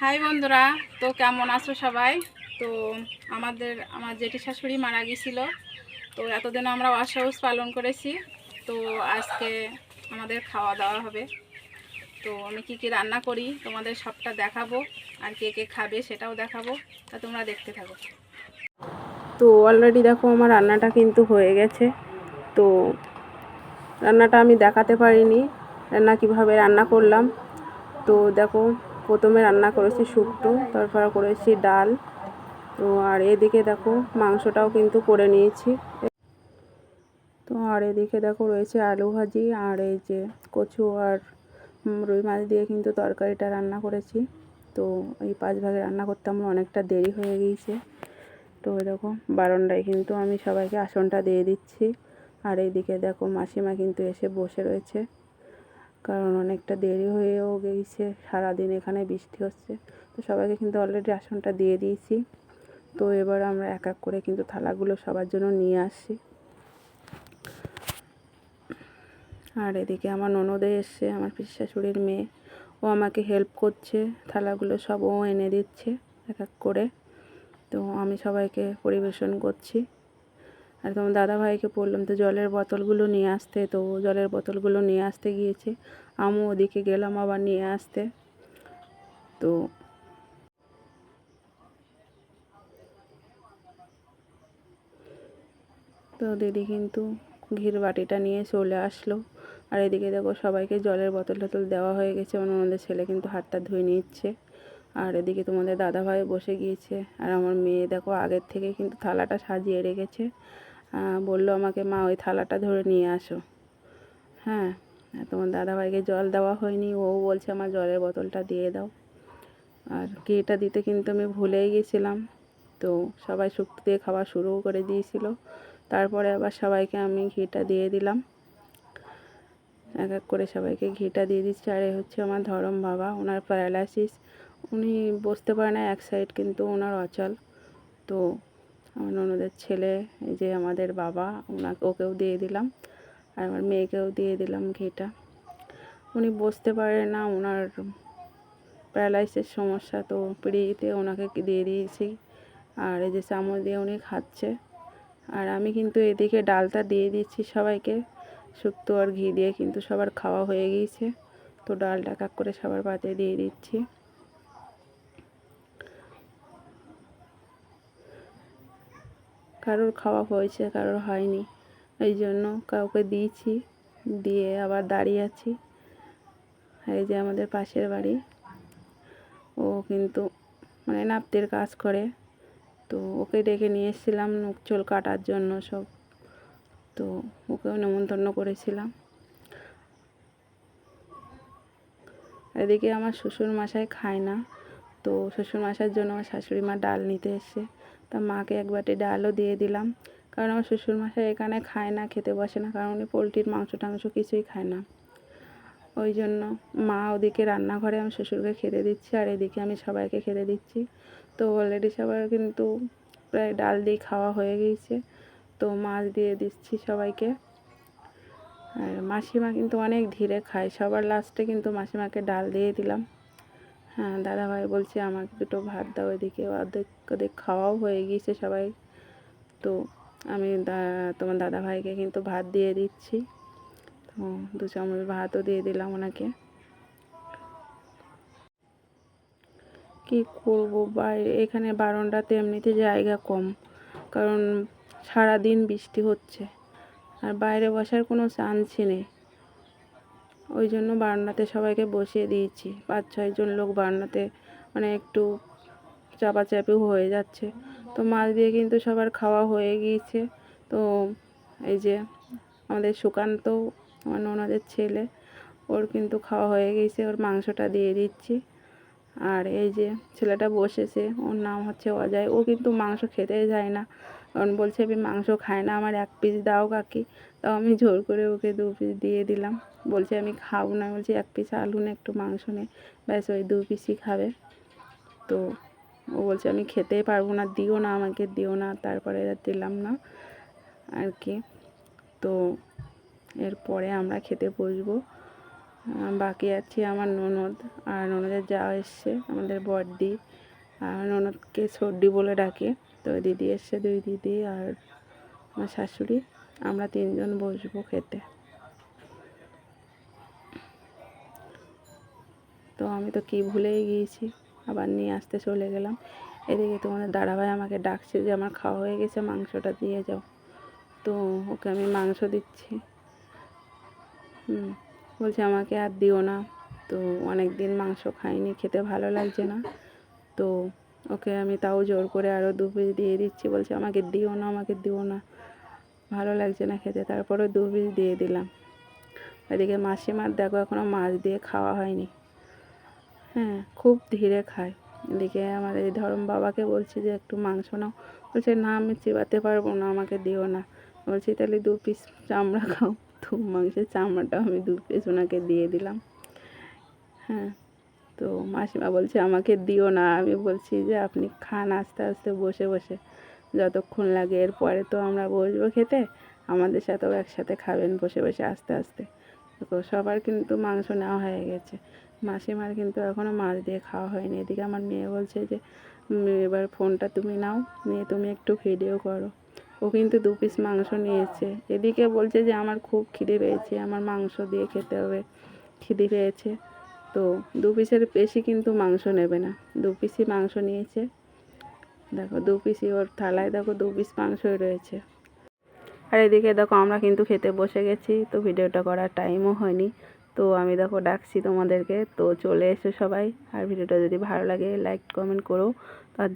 High বন্ধুরা, তো কেমন আছো সবাই? তো আমাদের, আমার জেঠি শাশুড়ি মারা গিয়েছিল তো এতদিন আমরা অসহজ পালন করেছি, তো আজকে আমাদের খাওয়া দাওয়া হবে। তো আমি কী কী রান্না করি, তোমাদের সবটা দেখাবো, আর কে কে খাবে সেটাও দেখাবো, তা তোমরা দেখতে থাকো। তো অলরেডি দেখো আমার রান্নাটা কিন্তু হয়ে গেছে, তো রান্নাটা আমি দেখাতে পারিনি, রান্না কীভাবে রান্না করলাম। তো দেখো প্রথমে রান্না করেছি শুক্তো, তারপর করেছি ডাল। তো আর এদিকে দেখো, মাংসটাও কিন্তু করে নিয়েছি। তো আর এদিকে দেখো, রয়েছে আলু ভাজি আর এই যে কচু আর রুই মাছ দিয়ে কিন্তু তরকারিটা রান্না করেছি। তো এই পাঁচ ভাগে রান্না করতে আমার অনেকটা দেরি হয়ে গিয়েছে। তো দেখো বারণটায় কিন্তু আমি সবাইকে আসনটা দিয়ে দিচ্ছি। আর এইদিকে দেখো, মাসিমা কিন্তু এসে বসে রয়েছে। কারণ অনেকটা দেরি হয়েও গেছে, সারাদিন এখানে বৃষ্টি হচ্ছে। তো সবাইকে কিন্তু অলরেডি আসনটা দিয়ে দিয়েছি। তো এবার আমরা এক এক করে কিন্তু থালাগুলো সবার জন্য নিয়ে আসি। আর এদিকে আমার ননদে এসছে, আমার শাশুড়ির মেয়ে। ও আমাকে হেল্প করছে, থালাগুলো সব ও এনে দিচ্ছে এক এক করে। তো আমি সবাইকে পরিবেশন করছি। আর তোমার দাদা ভাইকে বললাম, তো জলের বোতলগুলো নিয়ে আসতে। তো জলের বোতলগুলো নিয়ে আসতে গিয়েছে। আমিও ওদিকে গেলাম আবার নিয়ে আসতে। তো তো দিদি কিন্তু ঘির বাটিটা নিয়ে চলে আসলো। আর এদিকে দেখো সবাইকে জলের বোতল টোতল দেওয়া হয়ে গেছে। মানে আমাদের ছেলে কিন্তু হাতটা ধুয়ে নিচ্ছে। আর এদিকে তোমাদের দাদা ভাই বসে গিয়েছে। আর আমার মেয়ে দেখো আগের থেকে কিন্তু থালাটা সাজিয়ে রেখেছে। বলল আমাকে, মা, ওই থালাটা ধরে নিয়ে আসো। হ্যাঁ তোমার দাদাভাইকে জল দেওয়া হয়নি, ও বলছে, আমার জলের বোতলটা দিয়ে দাও। আর ঘিটা দিতে কিন্তু আমি ভুলেই গেছিলাম। তো সবাই শুক্তো দিয়ে খাওয়া শুরু করে দিয়েছিল। তারপরে আবার সবাইকে আমি ঘিটা দিয়ে দিলাম। এক এক করে সবাইকে ঘিটা দিয়ে দিচ্ছি। আর হচ্ছে আমার ধরম বাবা, ওনার প্যারালাইসিস উনি বসতে পারে না, এক সাইড কিন্তু ওনার অচল। তো আমার ননদের ছেলে, এই যে আমাদের বাবা, ওনাকে, ওকেও দিয়ে দিলাম আর আমার মেয়েকেও দিয়ে দিলাম ঘিটা। উনি বসতে পারে না, ওনার প্যারালাইসিস সমস্যা, তো পিড়িতে ওনাকে দিয়ে দিয়েছি। আর এই যে চামচ দিয়ে উনি খাচ্ছে। আর আমি কিন্তু এদিকে ডালটা দিয়ে দিচ্ছি সবাইকে। শুক্তো আর ঘি দিয়ে কিন্তু সবার খাওয়া হয়ে গিয়েছে। তো ডালটা কাক করে সবার পাতে দিয়ে দিচ্ছি। কারোর খাওয়া হয়েছে, কারোর হয়নি। এই জন্য কাউকে দিয়েছি, দিয়ে আবার দাঁড়িয়ে আছি। এই যে আমাদের পাশের বাড়ি। ও কিন্তু মানে নাপ্তের কাজ করে। তো ওকে ডেকে নিয়ে এসেছিলাম চুল কাটার জন্য সব। তো ওকেও নেমন্তন্ন করেছিলাম। এদিকে আমার শ্বশুর মশাই খায় না। তো শ্বশুর মশাইয়ের জন্য আমার শাশুড়ি মা ডাল নিতে এসছে। তা মাকে এক বাটি ডালও দিয়ে দিলাম। কারণ আমার শ্বশুর মশাই এখানে খায় না, খেতে বসে না, কারণ উনি পোলট্রির মাংস টাংস কিছুই খায় না। ওই জন্য মা ওদিকে রান্নাঘরে আমি শ্বশুরকে খেতে দিচ্ছি, আর এদিকে আমি সবাইকে খেতে দিচ্ছি। তো অলরেডি সবার কিন্তু প্রায় ডাল দিয়ে খাওয়া হয়ে গিয়েছে। তো মাছ দিয়ে দিচ্ছি সবাইকে। আর মাসিমা কিন্তু অনেক ধীরে খায়, সবার লাস্টে কিন্তু মাসিমাকে ডাল দিয়ে দিলাম। হ্যাঁ দাদাভাই বলছে, আমাকে দুটো ভাত দাও এদিকে, অর্ধেক অর্ধেক খাওয়াও হয়ে গিয়েছে সবাই। তো আমি তোমার দাদাভাইকে কিন্তু ভাত দিয়ে দিচ্ছি। তো দু চামচ ভাতও দিয়ে দিলাম ওনাকে। কি করব বাইরে এখানে বারণটাতে এমনিতে জায়গা কম, কারণ সারাদিন বৃষ্টি হচ্ছে। আর বাইরে বসার কোনো চান্সই নেই। ওই জন্য বারান্দাতে সবাইকে বসিয়ে দিয়েছি। পাঁচ ছয়জন লোক বারান্দাতে মানে একটু চাপাচাপি হয়ে যাচ্ছে। তো মাছ দিয়ে কিন্তু সবার খাওয়া হয়ে গিয়েছে। তো এই যে আমাদের সুকান্ত, আমার ওনাদের ছেলে, ওর কিন্তু খাওয়া হয়ে গিয়েছে। ওর মাংসটা দিয়ে দিচ্ছি। আর এই যে ছেলেটা বসেছে, ওর নাম হচ্ছে অজয়। ও কিন্তু মাংস খেতে যায় না। কারণ বলছে, আমি মাংস খাই না, আমার এক পিস দাও কাকি। তাও আমি জোর করে ওকে দু পিস দিয়ে দিলাম। বলছে আমি খাব না। বলছি এক পিস আলু না, একটু মাংস নে। ব্যাস ওই দু পিসই খাবে। তো ও বলছে আমি খেতেই পারব না, দিও না আমাকে, দিও না। তারপরে দিলাম না আর কি। তো এরপরে আমরা খেতে বসবো। বাকি আছি আমার ননদ আর ননদের যা এসছে, আমাদের বড়দি। আর ননদকে সর্দি বলে ডাকে। তো দিদি এসছে, দুই দিদি আর আমার শাশুড়ি। আমরা তিনজন বসবো খেতে। তো আমি তো কি ভুলেই গিয়েছি। আবার নিয়ে আসতে চলে গেলাম। এদিকে তোমাদের দাদাভাই আমাকে ডাকছে যে আমার খাওয়া হয়ে গেছে, মাংসটা দিয়ে যাও। তো ওকে আমি মাংস দিচ্ছি। হুম, বলছে আমাকে আর দিও না। তো অনেক দিন মাংস খাইনি, খেতে ভালো লাগছে না। তো ওকে আমি তাও জোর করে আরও দু পিস দিয়ে দিচ্ছি। বলছে আমাকে দিও না, আমাকে দিও না। ভালো লাগছে না খেতে। তারপরে দু পিস দিয়ে দিলাম। এদিকে মাসিমার দেখো এখনও মাছ দিয়ে খাওয়া হয়নি। হ্যাঁ খুব ধীরে খায়। এদিকে আমার এই ধরম বাবাকে বলছি যে, একটু মাংস নাও। বলছে, না, আমি চিবাতে পারব না, আমাকে দিও না। বলছি, তাহলে দু পিস চামড়া খাও। তো মাংসের চামড়াটাও আমি দু পিস ওনাকে দিয়ে দিলাম। হ্যাঁ তো মাসিমা বলছে, আমাকে দিও না। আমি বলছি যে, আপনি খান আস্তে আস্তে, বসে বসে। যতক্ষণ লাগে এরপরে তো আমরা বসবো খেতে। আমাদের সাথেও একসাথে খাবেন বসে বসে আস্তে আস্তে। তো সবার কিন্তু মাংস নেওয়া হয়ে গেছে। মাসিমার কিন্তু এখনও মাছ দিয়ে খাওয়া হয়নি। এদিকে আমার মেয়ে বলছে যে এবার ফোনটা তুমি নাও, নিয়ে তুমি একটু ভিডিও করো। ও কিন্তু দু পিস মাংস নিয়েছে। এদিকে বলছে যে, আমার খুব খিদে পেয়েছে, আমার মাংস দিয়ে খেতে হবে। খিদে পেয়েছে। তো দু পিসের বেশি কিন্তু মাংস নেবে না। দু পিসই মাংস নিয়েছে। দেখো, দু পিসই ওর থালায়, দেখো, দু পিস মাংসই রয়েছে। আর এদিকে দেখো, আমরা কিন্তু খেতে বসে গেছি, তো ভিডিওটা করার টাইমও হয়নি। তো আমি দেখো ডাকছি তোমাদেরকে, তো চলে এসো সবাই। আর ভিডিওটা যদি ভালো লাগে লাইক কমেন্ট করো। তো আর